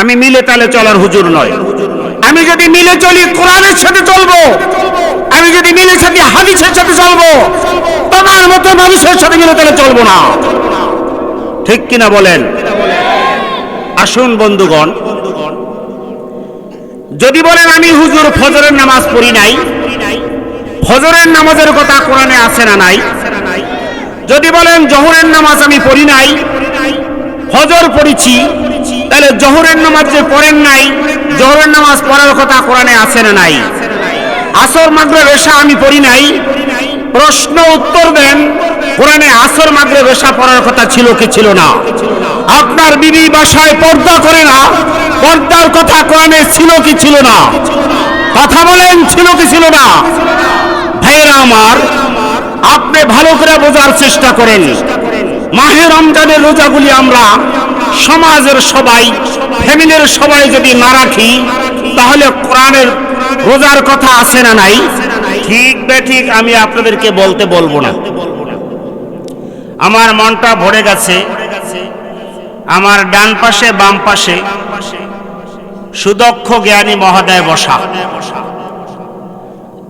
আমি মিলে তালে চলার হুজুর নয়। আমি যদি মিলে চলি, কোরআনের সাথে চলবো। আমি যদি মিলে সাথে হাদিসের সাথে চলবো। তোমার মতো মানুষের সাথে মিলে তালে চলবো না। ঠিক কিনা বলেন? আসুন বন্ধুগণ, যদি বলেন আমি হুজুর ফজরের নামাজ পড়ি নাই, ফজরের নামাজের কথা কোরআনে আছে না নাই, যদি বলেন জহরের নামাজ আমি পড়ি নাই ফজর পড়েছি, তাহলে জহরের নামাজ যে পড়েন নাই, জহরের নামাজ পড়ার কথা কোরআনে আছে না নাই? আসর মাগরে রেশা আমি পড়ি নাই। প্রশ্ন, উত্তর দেন, কোরআনে আসর মাগরে রেশা পড়ার কথা ছিল কি ছিল না? আপনার বিবি বাসায় পর্দা করে না, পর্দার কথা কোরআনে ছিল কি ছিল না? কথা বলেন, ছিল কি ছিল না? ভাইয়েরা আমার, আপনি ভালো করে বোঝার চেষ্টা করেন। মাহে রমজানের রোজাগুলি আমরা সমাজের সবাই, ফ্যামিলির সবাই যদি না রাখি, তাহলে কোরআনের রোজার কথা আছে না নাই? ঠিক বে ঠিক, আমি আপনাদেরকে বলতে বলব না। আমার মনটা ভরে গেছে। আমার ডান পাশে, বাম পাশে সুদক্ষ জ্ঞানী মহোদয় বসা।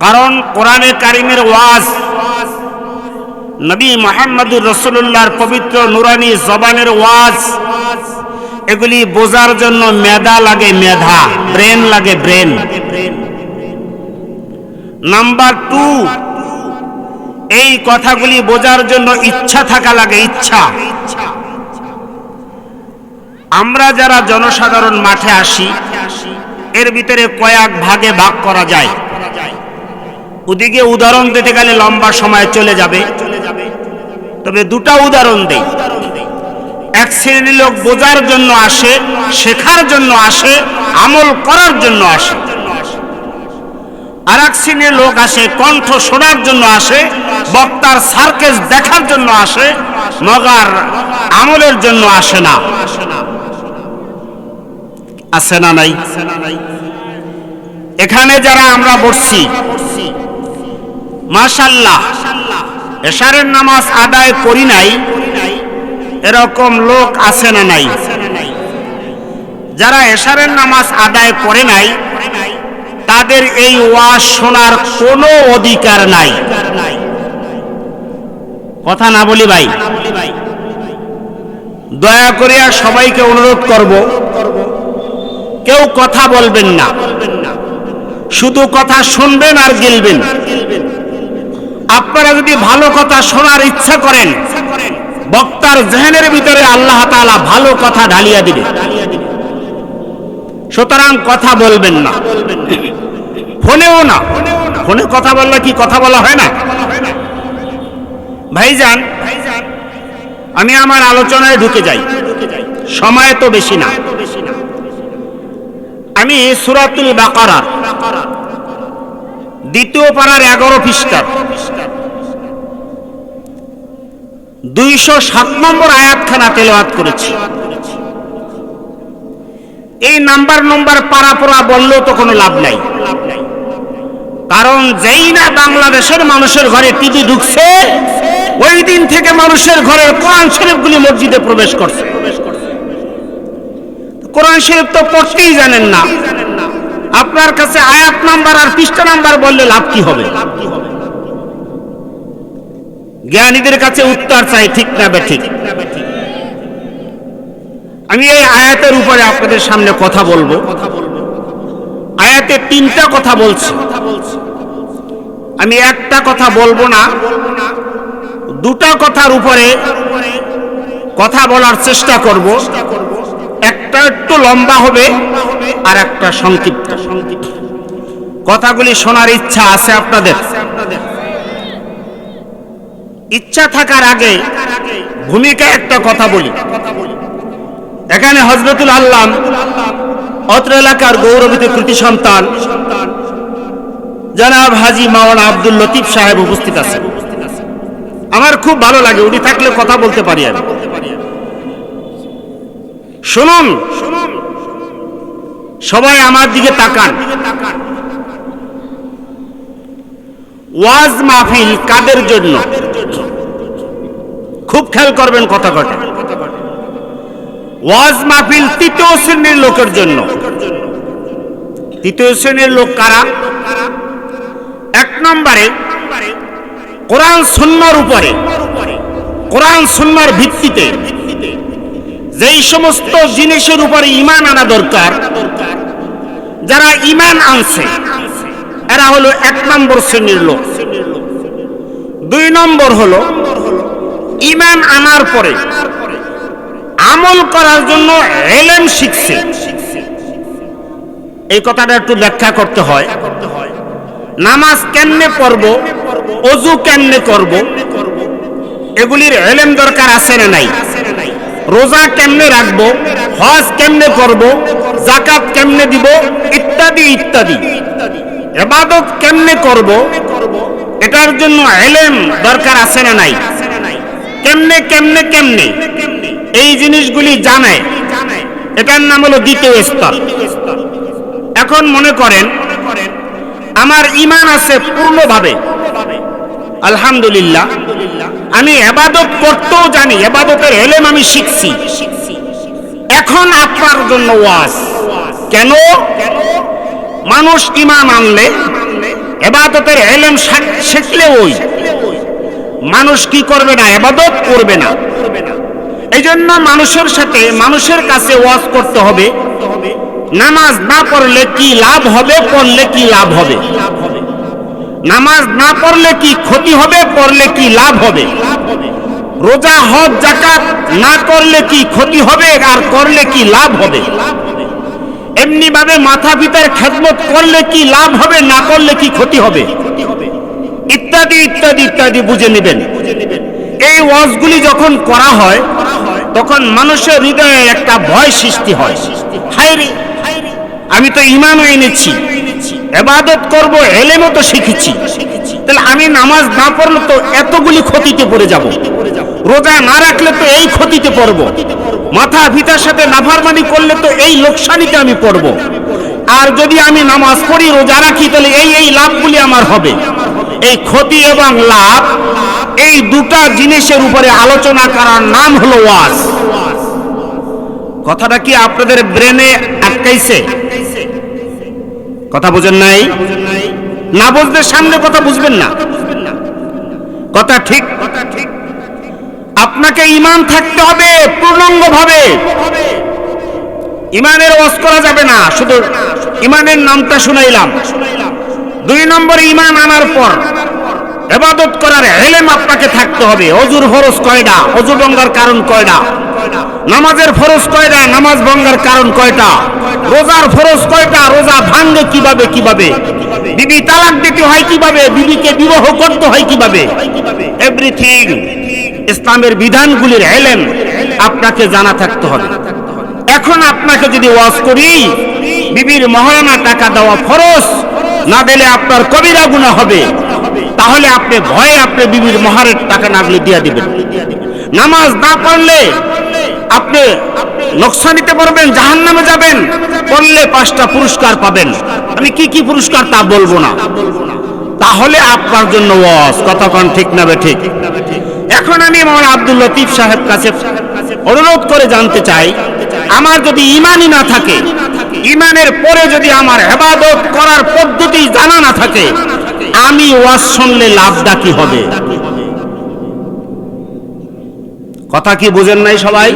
কারণ কোরআনে কারিমের ওয়াজ নবী মোহাম্মদুর রসুল্লাহর পবিত্র নুরানি জবানের ওয়াজ। এগুলি বোঝার জন্য মেধা লাগে মেধা, ব্রেন লাগে ব্রেন। নাম্বার টু, এই কথাগুলি বোঝার জন্য ইচ্ছা থাকা লাগে, ইচ্ছা। আমরা যারা জনসাধারণ মাঠে আসি, এর ভিতরে কয়েক ভাগে ভাগ করা যায়। ওদিকে উদাহরণ দিতে গেলে লম্বা সময় চলে যাবে। তবে দুটা উদাহরণ দেই। এক শ্রেণির লোক বোঝার জন্য আসে, শেখার জন্য আসে, আমল করার জন্য আসে। আর এক শ্রেণির লোক আসে, কণ্ঠ শোনার জন্য আসে, বক্তার সার্কেস দেখার জন্য আসে, মগার আমলের জন্য আসে না। আসে না নাই? এখানে যারা আমরা বসছি, মাশাল্লাহ এশারের নামাজ আদায় করি নাই। এরকম লোক আছে না নাই? যারা এশারের নামাজ আদায় করে নাই, তাদের এই ওয়াজ শোনার কোনো অধিকার নাই। কথা না বলি ভাই, দয়া করিয়া সবাইকে অনুরোধ করব, কেউ কথা বলবেন না। শুধু কথা শুনবেন আর গিলবেন। আপনারা যদি ভালো কথা শোনার ইচ্ছা করেন, বক্তার জেহেনের ভিতরে আল্লাহ তাআলা ভালো কথা ঢালিয়া দিবে। সুতরাং কথা বলবেন না। ফোনেও না। ফোনে কথা বললে কি কথা বলা হয় না? ভাইজান, আমি আমার আলোচনায় ঢুকে যাই। সময় তো বেশি না। আমি সুরাতুল বাকারার দ্বিতীয় পাড়ার এগারো পৃষ্ঠার দুইশো সাত নম্বর আয়াতখানা তেলাওয়াত করেছি। এই নাম্বার নম্বর পড়া বললেও তো কোনো লাভ নাই। কারণ যেই না বাংলাদেশের মানুষের ঘরে টিভি ঢুকছে, ওই দিন থেকে মানুষের ঘরের কোরআন শরীফগুলি মসজিদে প্রবেশ করছে। কোরআন শরীফ তো পড়তেই জানেন না। আপনার কাছে আয়াত নাম্বার আর পৃষ্ঠা নাম্বার বললে লাভ কি হবে? জ্ঞানীদের কাছে উত্তর চাই, ঠিক না ঠিক? আমি এই আয়াতের উপরে আপনাদের সামনে কথা বলব। আয়াতে তিনটা কথা বলছি। আমি একটা কথা বলব না, দুটা কথার উপরে কথা বলার চেষ্টা করব। একটা একটু লম্বা হবে আর একটা সংক্ষিপ্ত। কথাগুলি শোনার ইচ্ছা আছে আপনাদের? ইচ্ছা থাকার আগে ভূমিকা একটা কথা বলি। এখানে হজরতুল আল্লাহ অত্র এলাকার গৌরবিত কৃতি সন্তান জনাব হাজি মাওলানা আব্দুল লতিফ সাহেব উপস্থিত আছেন আমার খুব ভালো লাগে, উনি থাকলে কথা বলতে পারি আমি। শুনুন, সবাই আমার দিকে তাকান। ওয়াজ মাহফিল কাদের জন্য? খুব খেয়াল করবেন কথা কটা ওয়াজ মাহফিল তৃতীয় শ্রেণির লোকের জন্য। তৃতীয় শ্রেণির লোক কারা? এক নম্বরে কোরআন সুন্নার উপরে, কোরআন সুন্নার ভিত্তিতে যেই সমস্ত জিনিসের উপরে ইমান আনা দরকার, যারা ইমান আনছে এরা হলো এক নম্বর শ্রেণির লোক। দুই নম্বর হলো, ইমান আনার পরে আমল করার জন্য এলেম শিখছে। এই কথাটা একটু ব্যাখ্যা করতে হয়। নামাজ কেমনে পড়ব, অজু কেমনে করব, এগুলির এলেম দরকার আছে না নাই? রোজা কেমনে রাখব, হজ কেমনে করব, জাকাত কেমনে দিব, ইত্যাদি ইত্যাদি। এবাদত কেমনে করব? এটার জন্য এলেম দরকার আছে না নাই? কেমনে কেমনে কেমনে? এই জিনিসগুলি জানে। এটার নাম হলো দ্বিতীয় স্তর। এখন মনে করেন, আমার ইমান আছে পূর্ণভাবে। আলহামদুলিল্লাহ, আমি এবাদত করতেও জানি, এবাদতের এলেম আমি শিখছি। এখন আপনার জন্য ওয়াজ। কেন? মানুষ ইমান আনলে এবাদতের এলেম শিখলে ওই। মানুষ কি করবে না, এবাদত করবে না। এই জন্য মানুষের সাথে মানুষের কাছে ওয়াজ করতে হবে। নামাজ না পড়লে কি লাভ হবে, পড়লে কি লাভ হবে? নামাজ না পড়লে কি ক্ষতি হবে, পড়লে কি লাভ হবে? রোজা, হজ জাকাত না করলে কি ক্ষতি হবে, আর করলে কি লাভ হবে? এমনি ভাবে মাথা পিতার খেদমত করলে কি লাভ হবে, না করলে কি ক্ষতি হবে? ইত্যাদি ইত্যাদি ইত্যাদি বুঝে নেবেন। এই ওয়াজগুলি যখন করা হয়, তখন মানুষের হৃদয়ে একটা ভয় সৃষ্টি হয়। হায় আমি তো ইমানও এনেছি, এবাদত করব, এলেমও তো শিখেছি। তাহলে আমি নামাজ না পড়লে তো এতগুলি ক্ষতিতে পড়ে যাব। রোজা না রাখলে তো এই ক্ষতিতে পড়ব। মাথা ভিতার সাথে নাফারমানি করলে তো এই লোকসানিতে আমি পড়ব। আর যদি আমি নামাজ পড়ি, রোজা রাখি, তাহলে এই এই লাভগুলি আমার হবে। এই ক্ষতি এবং লাভ, এই দুটা জিনিসের উপরে আলোচনা করার নাম হলো ওয়াজ। কথাটা কি আপনাদের ব্রেনে আটকাইছে? কথা বোঝেন নাই? না বুঝলে সামনে কথা বুঝবেন না। কথা ঠিক? কথা ঠিক আপনাকে ইমান থাকতে হবে পূর্ণাঙ্গ ভাবে ইমানের ওয়াজ করা যাবে না, শুধু ইমানের নামটা শুনাইলাম। দুই নম্বর ইমান আনার পর এবাদত করার এলেম আপনাকে থাকতে হবে। অজুর ফরজ কয়টা অজু ভঙ্গার কারণ কয়টা নামাজের ফরজ কয়টা নামাজ ভঙ্গার কারণ কয়টা? রোজার ফরজ কয়টা? রোজা ভাঙ্গে কীভাবে কীভাবে? বিবি তালাক দিতে হয় কীভাবে? বিবিকে বিবাহ করতে হয় কীভাবে? এভরিথিং ইসলামের বিধানগুলির এলেম আপনাকে জানা থাকতে হবে। এখন আপনাকে যদি ওয়াজ করি, বিবির মহারানা টাকা দেওয়া ফরজ, না দিলে আপনার কবিরা গুণা হবে। তাহলে আপনি ভয়ে আপনি বিবির মহারের টাকা নাগলে দিয়ে দিবেন। নামাজ না পড়লে আপনি লোকসান নিতে পারবেন জাহান নামে যাবেন, পড়লে পাঁচটা পুরস্কার পাবেন। আমি কি কি পুরস্কার তা বলব না। তাহলে আপনার জন্য ওয়াজ। কতক্ষণ ঠিক নাবে ঠিক? এখন আমি আমার আব্দুল লতিফ সাহেব কাছে অনুরোধ করে জানতে চাই, আমার যদি ইমানই না থাকে, ইমানের পরে যদি আমার হেবাদত করার পদ্ধতি জানা না থাকে, আমি ওয়াজ শুনলে লাভটা কি হবে? কথা কি বুঝেন নাই সবাই?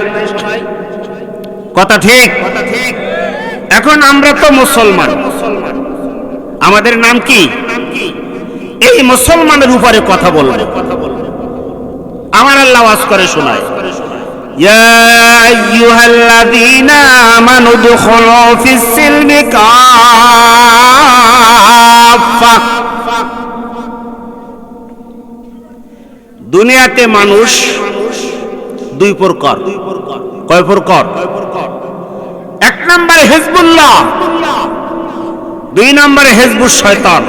কথা ঠিক এখন আমরা তো মুসলমান আমাদের নাম কি এই মুসলমানের উপরে কথা বলবো আমার আল্লাহ ওয়াজ করে শোনায় يا أيها الذين آمنوا ادخلوا في السلم كافة দুনিয়াতে মানুষ দুই প্রকার কয় প্রকার এক নম্বরে দুই নম্বরে শয়তান।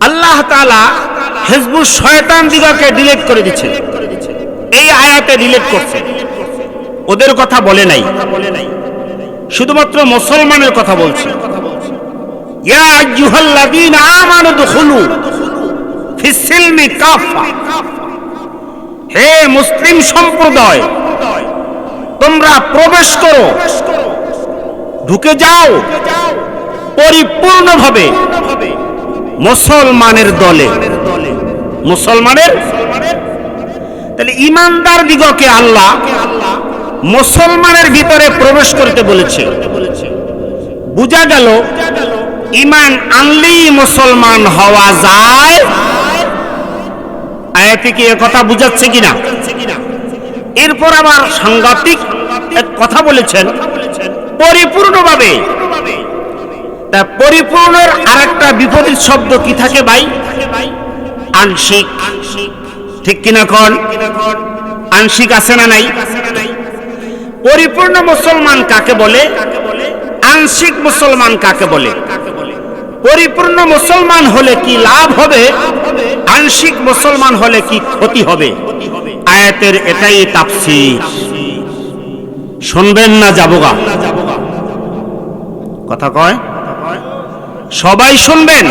আল্লাহ হেজবুল শয়তান দিগকে ডিলিট করে দিচ্ছে এই আয়াতে ডিলিট করছে। ওদের কথা বলে নাই। শুধুমাত্র মুসলমানের কথা বলছে। হে মুসলিম সম্প্রদায় তোমরা প্রবেশ করো। ঢুকে যাও। পরিপূর্ণভাবে মুসলমানের দলে। মুসলমানের? তাহলে ইমানদার দিগকে আল্লাহ মুসলমানের ভিতরে প্রবেশ করতে বলেছে। বুঝা গেল, ইমান আনলেই মুসলমান হওয়া যায়। আয়াতে কি কথা বুঝাচ্ছে কিনা? এরপর আবার সাংঘাতিক এক কথা বলেছেন। পরিপূর্ণভাবে। তা পরিপূর্ণের আরেকটা বিপরীত শব্দ কি থাকে ভাই? আংশিক। ঠিক কিনা কন? আংশিক আছে না নাই? পরিপূর্ণ মুসলমান কাকে বলে? আংশিক মুসলমান কাকে বলে? পরিপূর্ণ মুসলমান হলে কি লাভ হবে? আংশিক মুসলমান হলে কি ক্ষতি হবে। আয়াতের এটাই তাফসীর। শুনবেন না যাবগা। কথা কয়? সবাই শুনবেন।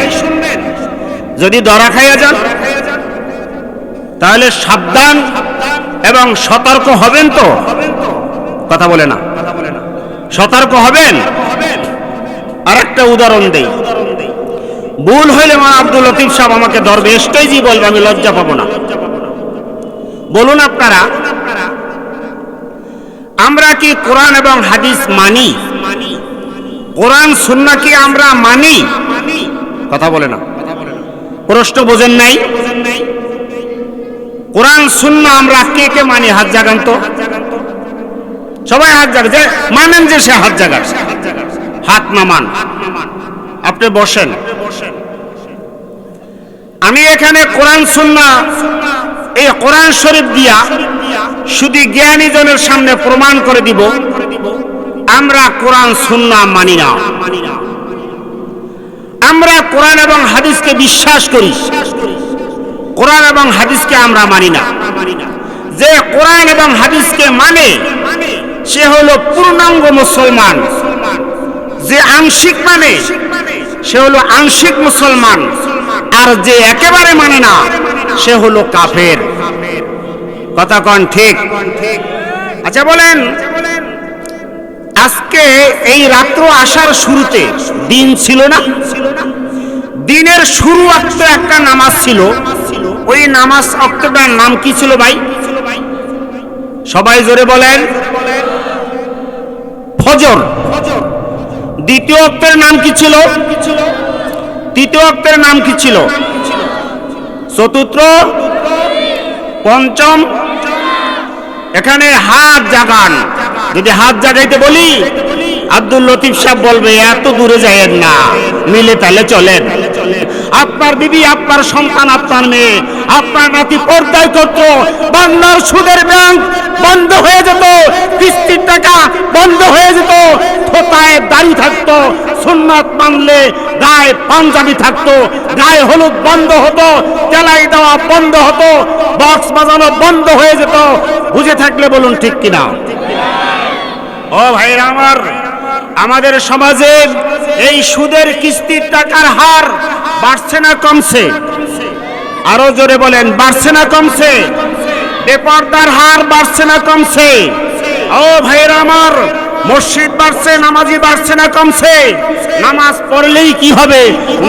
যদি দরা খাইয়া যান, তাহলে সাবধান এবং সতর্ক হবেন তো। কথা বলে না। সতর্ক হবেন। আর একটা উদাহরণ দেই। ভুল হইলে মা আব্দুল লতিফ সাহেব আমাকে ধরবে স্টেজই বলবে, আমি লজ্জা পাবো না। বলুন আপনারা, আমরা কি কোরআন এবং হাদিস মানি? কোরআন, সুন্না কি আমরা মানি? কথা বলে না। প্রশ্ন বোঝেন নাই? কোরআন, সুন্না আমরা কে কে মানি? হাত জাগান তো। সবাই হাত জাগান। যে মানেন যে সে হাত জাগান। হাত নামান আপনি বসেন। আমি এখানে কোরআন, সুন্না এই কোরআন শরীফ দিয়া শুধু জ্ঞানী জনের সামনে প্রমাণ করে দিব, আমরা কোরআন, সুন্না মানি না। আমরা কোরআন এবং হাদিসকে বিশ্বাস করি, কোরআন এবং হাদিসকে আমরা মানি না। যে কোরআন এবং হাদিসকে মানে সে হলো পূর্ণাঙ্গ মুসলমান। যে আংশিক মানে সে হলো আংশিক মুসলমান। আর যে একেবারে মানে না সে হলো কাফের। কথা কন ঠিক? আচ্ছা বলেন আজকে এই রাত্র আসার শুরুতে দিন ছিল না? দিনের শুরু অক্ত একটা নামাজ ছিল। ওই নামাজ অক্তটার নাম কি ছিল ভাই? সবাই জোরে বলেন। ফজর। দ্বিতীয় অক্তের নাম কি ছিল? তৃতীয় অক্তের নাম কি ছিল? চতুর্থ, পঞ্চম, এখানে হাত জাগান। যদি হাত জাগাইতে বলি, আব্দুল লতিফ সাহেব বলবে, এত দূরে যায়েন না, মিলে তাহলে চলেন। আপনার বিবি, আপনার সন্তান, আপনার মেয়ে, আপনার নাতি পর্দায় করতো বাংলার সুদের ব্যাংক বন্ধ হয়ে যেত, কিস্তির টাকা বন্ধ হয়ে যেত, থোতায় দাড়ি থাকতো সুন্নাত মানলে গায়ে পাঞ্জাবি থাকতো, গায়ে হলুদ বন্ধ হতো তেলাই দেওয়া বন্ধ হতো, বক্স বাজানো বন্ধ হয়ে যেত। বুঝে থাকলে বলুন ঠিক কিনা? ও ভাইরা আমার, আমাদের সমাজে এই সুদের কিস্তির টাকার হার বাড়ছে না কমছে? আরও জোরে বলেন, বাড়ছে না কমছে? বেপর্দার হার বাড়ছে না কমছে? ও ভাইরা আমার মসজিদ বাড়ছে, নামাজি বাড়ছে না, কমছে। নামাজ পড়লেই কি হবে?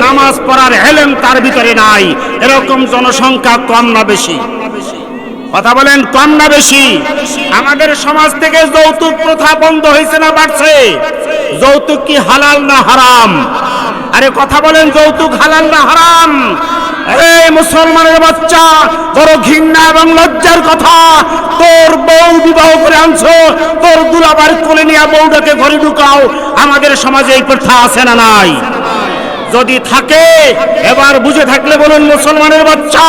নামাজ পড়ার হেলেম তার ভিতরে নাই। এরকম জনসংখ্যা কম না বেশি। কথা বলেন, কম না বেশি? আমাদের সমাজ থেকে যৌতুক প্রথা বন্ধ হয়েছে না বাড়ছে? যৌতুক কি হালাল না হারাম? আরে কথা বলেন, যৌতুক হালাল না হারাম? এই মুসলমানের বাচ্চা বড় ঘৃণা এবং লজ্জার কথা, তোর বউ বিবাহ করে আনছো, তোর দুলাবার কোলে নিয়ে বউটাকে ঘরে ঢুকাও, আমাদের সমাজে এই প্রথা আছে না নাই? যদি থাকে, এবার বুঝে থাকলে বলুন মুসলমানের বাচ্চা,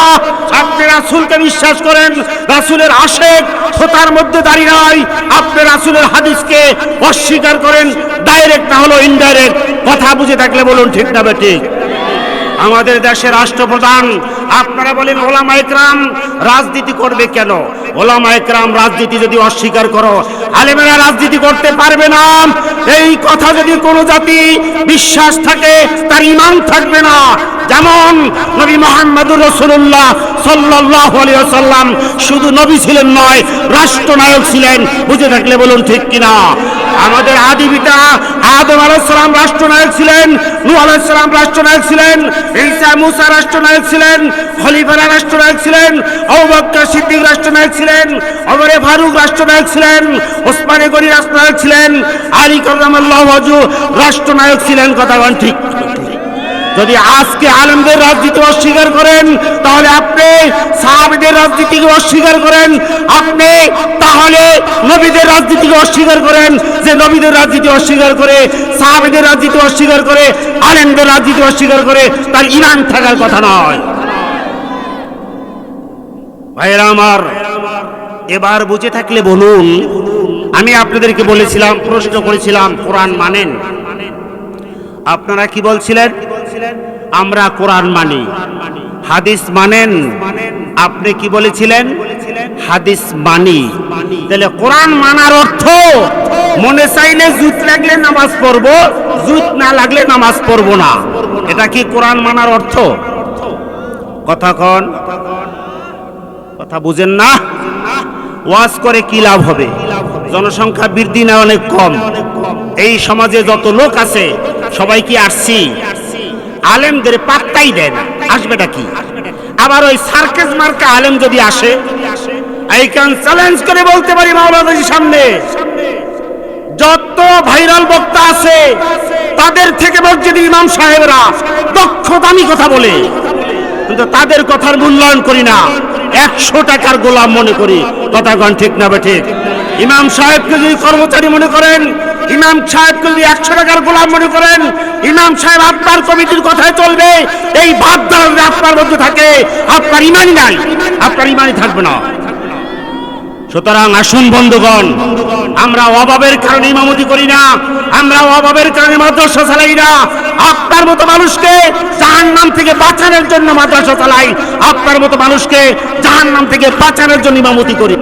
আপনি রাসুলকে বিশ্বাস করেন, রাসুলের আশেক খোতার মধ্যে দাঁড়িয়ে নাই, আপনি রাসুলের হাদিসকে অস্বীকার করেন, ডাইরেক্ট না হলো ইনডাইরেক্ট, কথা বুঝে থাকলে বলুন ঠিক না বেঠিক আমাদের দেশের রাষ্ট্রপ্রধান আপনারা বলেন ওলামা ইকরাম রাজনীতি করবে কেন? ওলামা একরাম রাজনীতি যদি অস্বীকার করো, আলেমেরা রাজনীতি করতে পারবে না। এই কথা যদি কোনো জাতি বিশ্বাস থাকে, তার ইমান থাকবে না। যেমন নবী মোহাম্মদুর রসুল্লাহ সাল্লাহ সাল্লাম শুধু নবী ছিলেন নয়, রাষ্ট্রনায়ক ছিলেন। বুঝে থাকলে বলুন ঠিক কিনা? আমাদের আদি পিতা আদম আলাইসালাম রাষ্ট্রনায়ক ছিলেন, নূহ আলাইসালাম রাষ্ট্রনায়ক ছিলেন, ঈসা মুসা রাষ্ট্রনায়ক ছিলেন, খলিফারা রাষ্ট্রনায়ক ছিলেন বকর সিদ্দিক রাষ্ট্রনায়ক ছিলেন ওমরে ফারুক রাষ্ট্রনায়ক ছিলেন, ওসমানে গনি রাষ্ট্রনায়ক ছিলেন, আলী কররামাল্লাহ ওয়াজু রাষ্ট্রনায়ক ছিলেন কথাগণ ঠিক যদি আজকে আলমদের রাজনীতি অস্বীকার করেন, তাহলে আপনি সাহাবিদের রাজনীতিকে অস্বীকার করেন, আপনি তাহলে নবীদের রাজনীতিকে অস্বীকার করেন, যে নবীদের রাজনীতি অস্বীকার করে, সাহাবিদের রাজনীতি অস্বীকার করে, আলেমদের রাজনীতি অস্বীকার করে, তার ইমান থাকার কথা নয়। ভাইয়েরা আমার এবার বুঝে থাকলে বলুন, আমি আপনাদেরকে বলেছিলাম, প্রশ্ন করেছিলাম, কোরআন মানেন। আপনারা কি বলছিলেন? আমরা কোরআন মানি। হাদিস মানেন। আপনি কি বলেছিলেন? হাদিস মানি। তাহলে কোরআন মানার অর্থ, মনে চাইলে জুত লাগলে নামাজ পড়ব, জুত না লাগলে নামাজ পড়ব না। এটা কি কোরআন মানার অর্থ? কথা কন। কথা বুঝেন না? ওয়াজ করে কি লাভ হবে? জনসংখ্যা বৃদ্ধি না অনেক কম। এই সমাজে যত লোক আছে, সবাই কি আসছি? আলেমদের পাত্তাই দেয় না। আসবেটা কি? আবার ওই সার্কেস মার্কা আলেম যদি আসে, আই ক্যান চ্যালেঞ্জ করে বলতে পারি মাওলানাজির সামনে, যত ভাইরাল বক্তা আছে, তাদের থেকে মসজিদ ইমাম সাহেবরা দক্ষ দামি কথা বলে, কিন্তু তাদের কথার মূল্যায়ন করি না। একশো টাকার গোলাম মনে করি। কথাগণ ঠিক না ঠিক? ইমাম সাহেবকে যদি কর্মচারী মনে করেন, ইমাম সাহেবকে যদি একশো টাকার গোলাম মনে করেন, ইমাম সাহেব আপনার কমিটির কথায় চলবে, এই বাদ যদি আপনার মধ্যে থাকে, আপনার ইমানই নাই, আপনার ইমানই থাকবে না। সুতরাং আসুন, বন্ধুগণ, আমরা অভাবের কারণে ইমামতি করি না, আমরা অভাবের কারণে মাদ্রাসা চালাই না, আপনার মতো মানুষকে জাহান নাম থেকে বাঁচানোর জন্য মাদ্রাসা চালাই, আপনার মতো মানুষকে জাহান নাম থেকে বাঁচানোর জন্য ইমামতি করি।